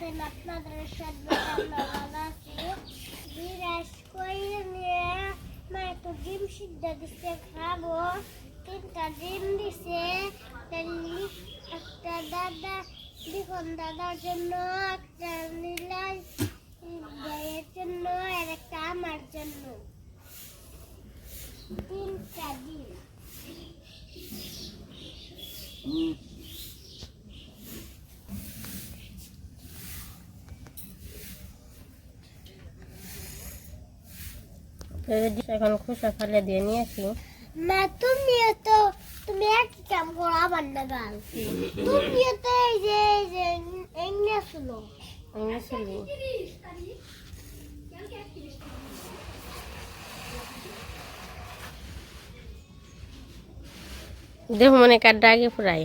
আছেন আপনাদের ভালো আছি বিরাজ করে নিয়ে মা একটু ডিম সিদ্ধ দিচ্ছে খাব একটা দাদা লিখন দাদার জন্য একটা নীলাই ভাইয়ের জন্য একটা আমার তিনটা ডিম এখন খোসা ফালে দিয়ে নিয়ে আসি মা তুমিও তো তুমি একই কাম করো আমার না গাল তুমিও তো এই যে এই যে শুনো। দেখো মনে কাঠটা আগে পুরাই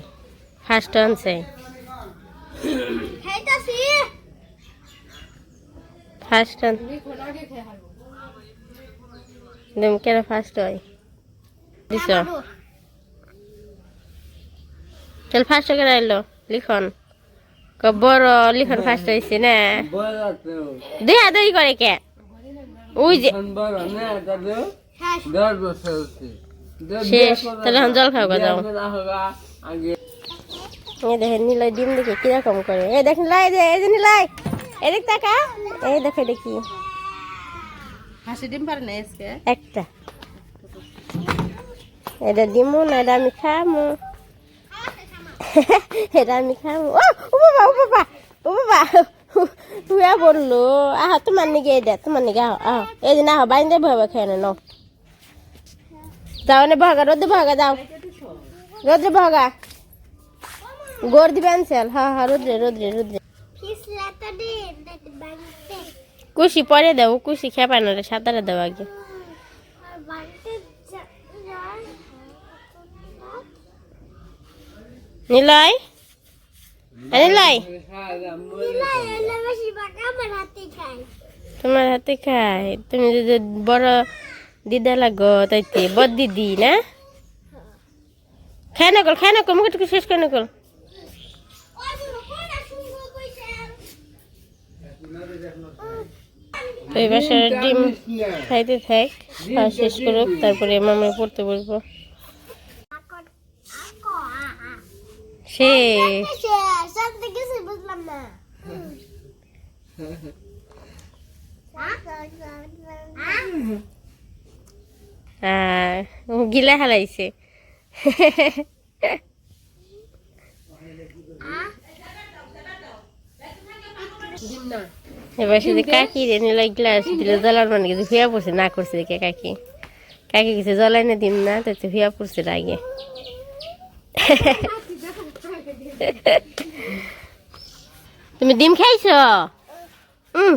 ফার্স্ট আনছে। ফার্স্ট আন দেম কেন ফার্স্ট হয়? দিছ। চল ফার্স্ট করে এলো লিখন। ক বড় লিখন ফার্স্ট হয়েছে না। দেহা দেরি করে কে? ওই যে হ্যাঁ। শেষ। তাহলে এখন জল খাওয়া যাও এই দেখেন নিলয় ডিম দেখে কীরকম করে। এই দেখেন লাই দে এই যে নিলয়। এদিক তাকা। এই দেখো দেখি। হাসি ডিম পারে না আজকে? একটা। এটা দিমু না এটা আমি খামু। এটা আমি খামু। ও ও বাবা ও বাবা ও বাবা। হুয়া বলল আহ তোমার নিগে এটা তোমার নিগে আহ আহ। এই যে না আহ বাইন্দে ভাবে খেয়ে নে যাও নে ভাগা রোদে ভাগা যাও। রোদ্রে ভাগা গোর দিবে আনছেল হ্যাঁ হ্যাঁ রোদ্রে রোদ্রে রোদ্রে কুশি পরে দাও কুশি খেপানো রে, সাঁতারে দাও আগে। নিলয়? নিলয়? তোমার হাতে খাই। তুমি যদি বড় দিদা লাগো তাইতে বদ দিদি, না? খাই না কল, খাই না কল, মুখে শেষ করে না কল। তো এই বাসার ডিম খাইতে থাক, খাওয়া শেষ করুক, তারপরে মামা পড়তে বলব সে সব দেখেছি বুঝলাম না। এবার শুধু কাকি রে নিলে গ্লাস দিলে জ্বলার মানে কিছু ভিয়া পড়ছে না করছে দেখে কাকি। কাকি কিছু জ্বলাই না দিন না তো ভিয়া পড়ছে আগে তুমি ডিম খাইছ? উম।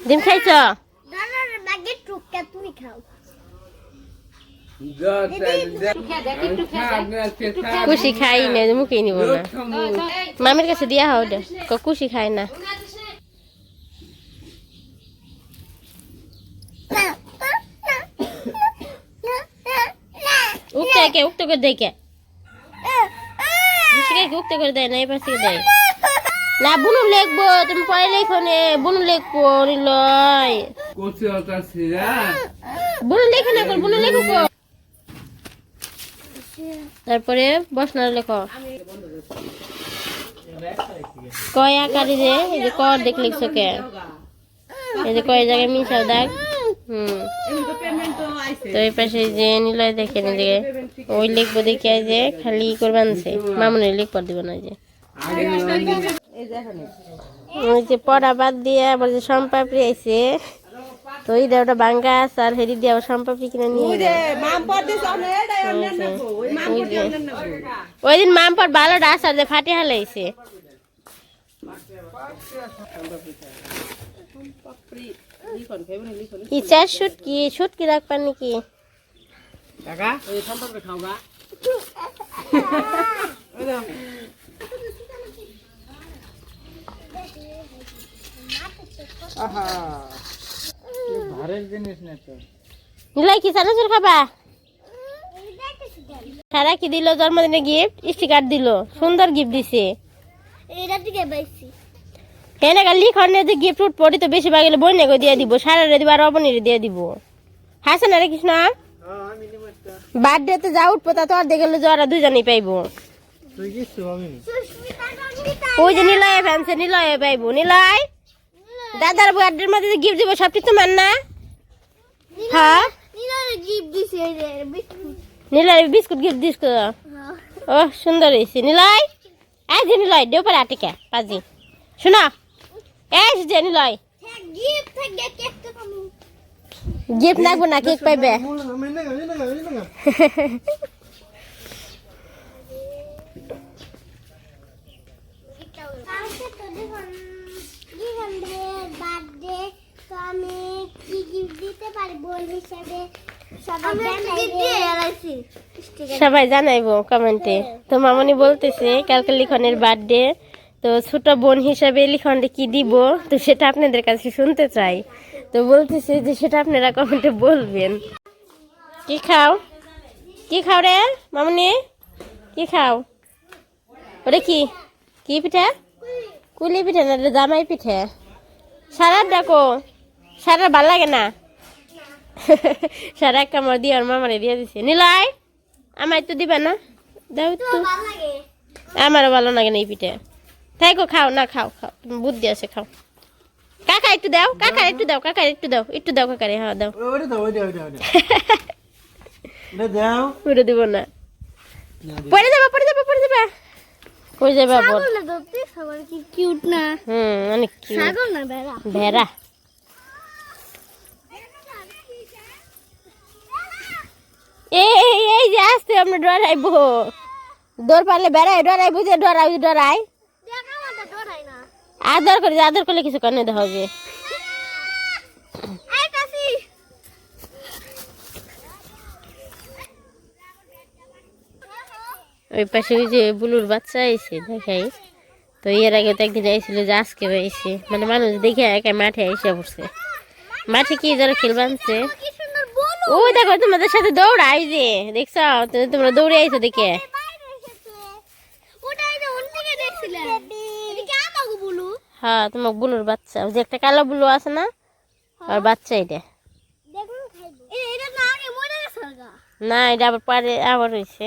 ডিম খাইছ? দাদার ব্যাগে টুকটা তুমি খাও। কুশি খাই না মুখে নিব না। মামির কাছে দিয়া হও কুশি খাই না। উঠতে করে দেয় কে? উঠতে করে দেয় না এবার থেকে দেয়। না বুনু লেখবো তুমি পরে লেখো নে বুনু লেখবো লয় বুনু লেখে না বুনু লেখো তারপরে বসনার লেখো। কয় আকারে যে এই যে কর দেখ লিখছো কে? এই যে কয় জায়গায় মিশাও দাগ হুম। তো এই পাশে যে নিলয় দেখে নি যে ওই লিখব দেখি যে খালি করবে আনছে। মামুনের লিখ পর দিব না যে। ওই যে পড়া বাদ দিয়ে আবার যে সম্পাপড়ি আইছে তো ওই ওটা বাঙ্গা আছে আর হেরি দিয়ে আবার সম্পাপড়ি কিনে নিয়ে ওই দিন মাম পর ভালো ডাস আর যে ফাটে হালাইছে। লিখন ফেভারিট লিখন। ইচার শুটকি শুটকি রাখবার নাকি? কাকা? ওই খাও গা কি চানাচুর খাবা? সারা কি দিল? জন্মদিনে গিফট স্টিকার দিল। সুন্দর গিফট দিছে। যে গিফট উঠ পড়ি তো বেশি ভাগ গেলে বইনে দিয়ে দিব। সারারে দিব আর অবনীরে দিয়ে দিব। হাসান রে কৃষ্ণ হ্যাঁ আমি নিব একটা বার্থডেতে যা উঠবো তা তো আর দেখে গেলে ওরা দুজনেই পাইবো। ওই যে নিলয়ে ফ্যানসে নিলয়ে পাইবো। নিলয়? দাদার বার্থডের মধ্যে গিফট দিব সব কিছু মান না হ্যাঁ? নীলার গিফট দিছে এই যে বিস্কুট। নিলয় বিস্কুট গিফট দিস ও সুন্দর হয়েছে নিলয়? এই যে নিলয় দেও পারে আটিকা পাজি। শোনা। এই যে নিলয়। গিফট থেকে কেক তো গিফট লাগবো না কেক পাইবে সবাই জানাইবো কমেন্টে তো মামনি বলতেছে কালকে লিখনের বার্থডে তো ছোট বোন হিসাবে লিখনটা কি দিব তো সেটা আপনাদের কাছে শুনতে চাই তো বলতেছে যে সেটা আপনারা কমেন্টে বলবেন। কি খাও? কি খাও রে মামনি? কি খাও? ওরে কি? কি পিঠা? কুলি পিঠা না জামাই পিঠা? সারার ডাকো সারার ভালো লাগে না। সারা কামড় দিয়ে আর মামারে দিয়ে দিছে। নিলাই আমায় তো দিবা না। দাও তো। আমারও ভালো লাগে না এই পিঠে। তাই খাও না খাও খাও। তুমি বুদ্ধি আছে খাও। কাকা একটু দাও কাকা একটু দাও কাকা একটু দাও একটু দাও কাকারে হ্যাঁ দাও। ওরে দাও ওরে ওরে ওরে ওরে দাও। পুরো দিব না। পড়ে যাবা পড়ে যাবা পড়ে যাবা কই যাবা বল? ছাগল না ধরতে? সবার কি কিউট না? হুম অনেক cute। ছাগল না বেড়া ভেড়া। এই এই যে আসতে আমরা ডরাইবো। দৌড় পারলে বেড়াই ডরাই বুঝে ডরাই ডরাই আদর করে আদর করলে কিছু কানে দেওয়া হবে। ওই পাশে ওই যে বুলুর বাচ্চা আইসে দেখাই। তো এর আগে তো একদিন আইছিল যে আজকে আইছে মানে মানুষ দেখে একা মাঠে আইসে পড়ছে। মাঠে কি যারা খেলবা আনছে ও দেখো তোমাদের সাথে দৌড়াই যে দেখছ? তোমরা দৌড়ে আইছো দেখে বাইরে এসেছে ওটাই তো অন্য থেকে দেখছিলাম এদিকে আমাকে বলু হ্যাঁ তোমার বুলুর বাচ্চা। ওই যে একটা কালো বুলু আছে না? আর বাচ্চা এটা। না এটা আবার পারে আবার হয়েছে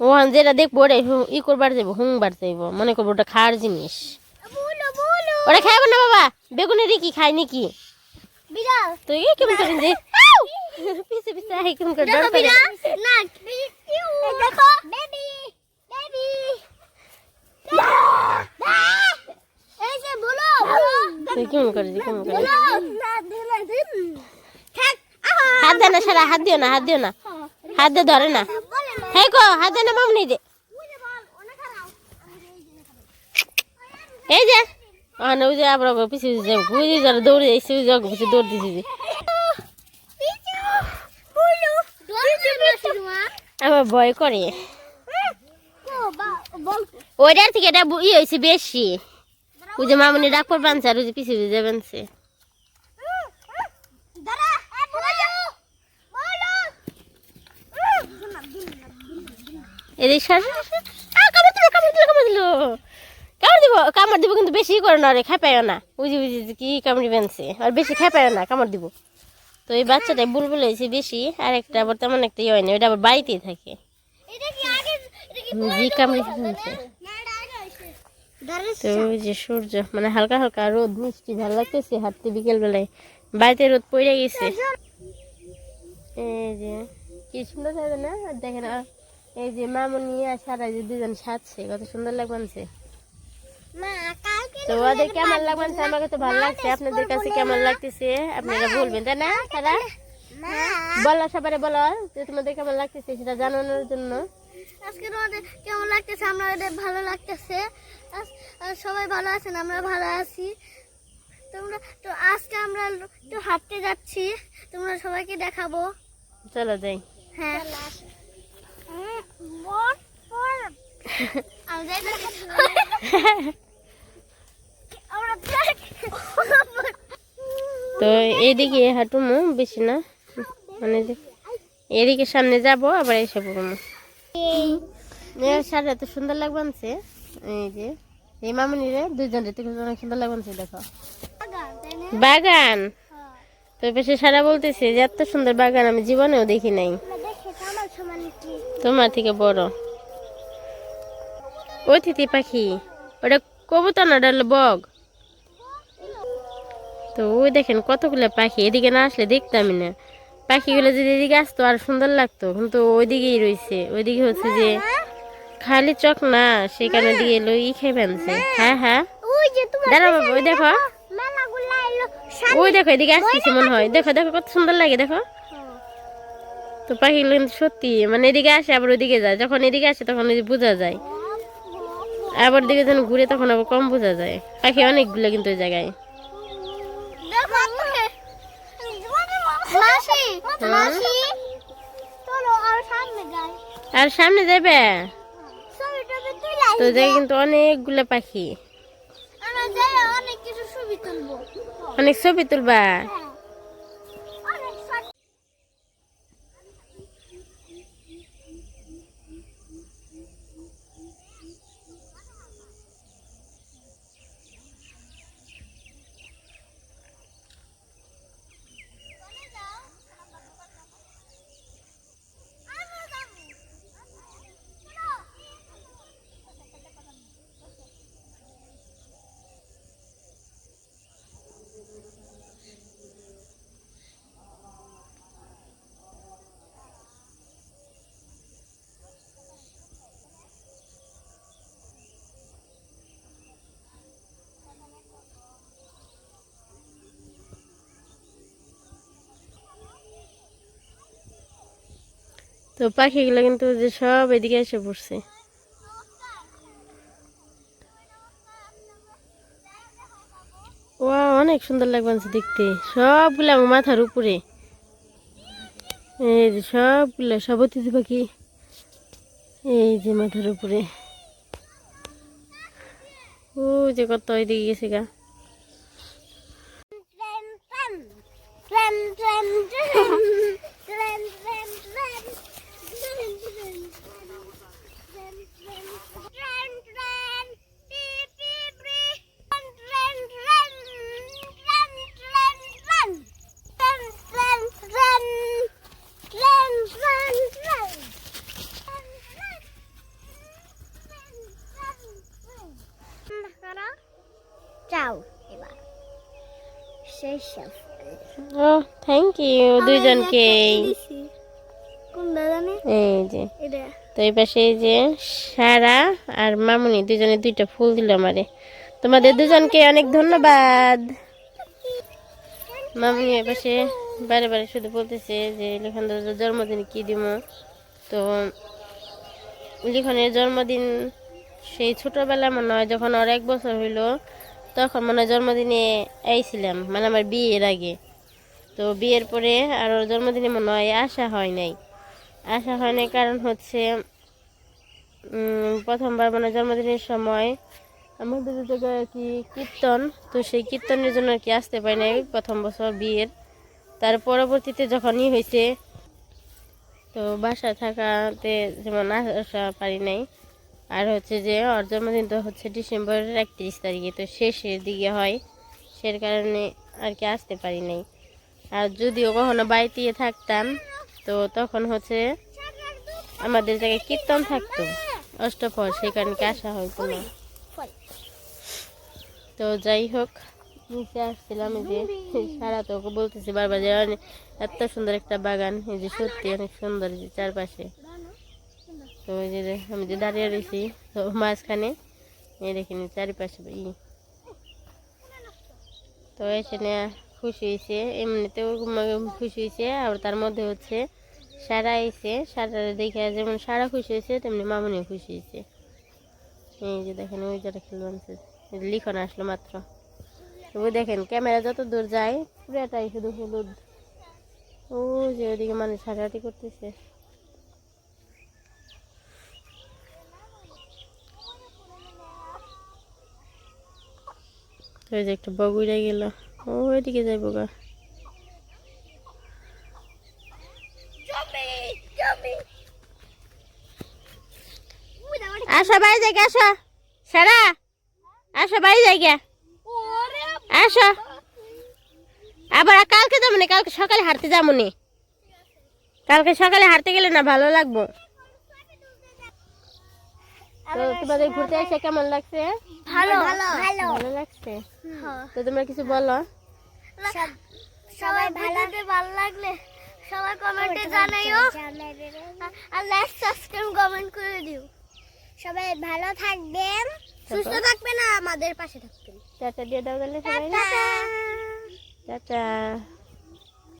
ওখান যেটা দেখব ওটা হু- ই করবার যাব হুংবার যাইবো। মনে করব ওটা খাওয়ার জিনিস। ওটা খাইবো না বাবা? বেগুনের কি খাই নাকি? বিড়াল। তো এই কেমন যে পিছে পিছে কেমন করে দেখো না এই দেখো। বেবি কেমন করে যে কেমন করে হাত দে না সারা হাত দিও না হাত দিও না। হাত দিয়ে ধরে না। হ্যাঁ গো হাত দে না মামনি দে। বুঝে এই যে আহ ওই যে আবার পিছিয়ে পিছিয়ে যাব। যারা দৌড়ে যাইছে ওই যে ওকে পিছিয়ে দৌড় দিছি যে। পিছু পিছু পিছু আমার ভয় করে। ওইটার থেকে এটা ই হয়েছে বেশি। ওই যে মামনি ডাক পর বানছে আর ওই যে পিছিয়ে পিছিয়ে বানছে। সার কামড় দিব কামড় দিব কিন্তু বেশি করে না রে খাপাইও না। বুঝি যে কি কামড়ি বানছে। আর বেশি খাপাইও না, কামড় দিব। তো এই বাচ্চাটাই বুলবুল হয়েছে বেশি আর একটা আবার তেমন একটা ইয়ে হয় না ওইটা আবার বাড়িতেই থাকে। জি তো যে সূর্য মানে হালকা হালকা রোদ মিষ্টি ভালো লাগতেছে হাঁটতে বিকেল বেলায় বাড়িতে রোদ পড়ে গেছে। এই যে কি সুন্দর লাগে না? দেখেন এই যে মামনি আর সারা যে দুজন সাজছে কত সুন্দর লাগবানছে তো ওদের কেমন লাগবানছে আমাকে তো ভালো লাগছে। আপনাদের কাছে কেমন লাগতেছে? আপনারা বলবেন তাই না সারা মা। বলো সবারে বলো। যে তোমাদের কেমন লাগতেছে সেটা জানানোর জন্য। আজকে তোমাদের কেমন লাগতেছে? আমরা ভালো লাগতেছে? সবাই ভালো আছেন আমরা ভালো আছি। তোমরা তো আজকে আমরা একটু হাঁটতে যাচ্ছি। তোমরা সবাইকে দেখাবো। চলো যাই। হ্যাঁ। তো এইদিকে হাঁটুমু বেশি না। মানে এদিকে সামনে যাব আবার এসে পড়ব। এত সুন্দর এই যে, এই মামুনি রে সুন্দর দেখো। বাগান। তো সারা বলতেছে যে, এত সুন্দর বাগান, আমি জীবনেও দেখি নাই। তোমার থেকে বড়। অতিথি পাখি, ওটা কবুতর না, ওটা বগ তো ওই দেখেন কতগুলো পাখি, এদিকে না আসলে দেখতামই না। পাখিগুলো যদি এদিকে আসতো আর সুন্দর লাগতো। কিন্তু ওইদিকেই রয়েছে। ওইদিকে হচ্ছে যে খালি চক না সেখানে দিয়ে এলো ই খেয়ে ফেলছে। হ্যাঁ হ্যাঁ। দাঁড়া বাবা ওই দেখো। ওই দেখো এদিকে আসতেছে মনে হয়। দেখো দেখো কত সুন্দর লাগে দেখো। তো পাখিগুলো কিন্তু সত্যি মানে এদিকে আসে আবার ওইদিকে যায়। যখন এদিকে আসে তখন ওই বোঝা যায়। আবার দিকে যখন ঘুরে তখন আবার কম বোঝা যায়। পাখি অনেকগুলো কিন্তু ওই জায়গায়। মাসি মাসি। চলো আর সামনে যাই। আর সামনে যাবে তো যাই কিন্তু অনেকগুলো পাখি। অনেক কিছু ছবি তুলবো অনেক ছবি তুলবা হ্যাঁ অনেক ছবি তো পাখিগুলো কিন্তু যে সব এদিকে এসে পড়ছে ও অনেক সুন্দর লাগবে দেখতে সবগুলো আমার মাথার উপরে এই যে সবগুলো সব অতিথি পাখি এই যে মাথার উপরে ও যে কত এদিকে গেছে গা যাও এবার শেষ শেষ ও থ্যাংক ইউ দুইজনকেই কোন দাদানে এই যে। তো এই পাশে এই যে সারা আর মামুনি দুজনে দুইটা ফুল দিল আমারে। তোমাদের দুজনকে অনেক ধন্যবাদ। মামুনি এই পাশে বারে বারে শুধু বলতেছে যে লিখন দাদার জন্মদিনে কি দিব তো লিখনের জন্মদিন সেই ছোটবেলা মনে হয় যখন ওর এক বছর হইল তখন মনে হয় জন্মদিনে আইছিলাম। মানে আমার বিয়ের আগে। তো বিয়ের পরে আর ওর জন্মদিনে মনে হয় আসা হয় নাই। আসা হয়নি কারণ হচ্ছে প্রথমবার মানে জন্মদিনের সময় আমাদের আর কি কীর্তন, তো সেই কীর্তনের জন্য আর কি আসতে পারি নাই প্রথম বছর বিয়ের। তার পরবর্তীতে যখনই হয়েছে তো বাসায় থাকাতে যেমন আসা পারি নাই। আর হচ্ছে যে, ওর জন্মদিন তো হচ্ছে ডিসেম্বরের একত্রিশ তারিখে, তো শেষের দিকে হয়, সে কারণে আর কি আসতে পারি নাই। আর যদিও কখনো বাড়িতে থাকতাম তো তখন হচ্ছে আমাদের জায়গায় কীর্তন থাকতো সেখানে কি আসা হয়তো না তো যাই হোক, নিচে আসছিলাম যে, সারা তোকে বলতেছি বারবার যে এত সুন্দর একটা বাগান, এই যে সত্যি অনেক সুন্দর যে চারপাশে। তো ওই যে, আমি যে দাঁড়িয়ে রয়েছি, তো মাঝখানে, এই দেখিনি চারিপাশে ই তো এখানে খুশি হয়েছে, এমনিতেও খুশি হয়েছে আর তার মধ্যে হচ্ছে সারা এসে সারা দেখে যেমন সারা খুশি হয়েছে, তেমনি মামনিও খুশি হয়েছে। এই যে দেখেন, ওই যারা খেলবানছে লিখন আসলো মাত্র। ওই দেখেন, ক্যামেরা যত দূর যায়, পুরাটাই শুধু হলুদ। ও যে ওইদিকে মানুষ হাঁটাহাঁটি করতেছে। ওই যে একটা বগুড়া গেল। ওইদিকে যাইব গা। আসো বাড়ি যাই আসো। সারা আসো বাড়ি যাই আসো। আবার কালকে যাব কালকে সকালে হাঁটতে যাব নি। কালকে সকালে হাঁটতে গেলে না ভালো লাগবো। তো তোমাদের ঘুরতে এসে কেমন লাগছে? ভালো ভালো। ভালো। লাগছে? তো তোমরা কিছু বলো? সবাই ভালো ভালো লাগলে সবাই কমেন্টে জানাইও। আর লাইক সাবস্ক্রাইব কমেন্ট করে দিও। সবাই ভালো থাকবেন সুস্থ থাকবেন আর আমাদের পাশে থাকবেন। টাটা দিয়ে দাও তাহলে সবাই। টাটা। টাটা।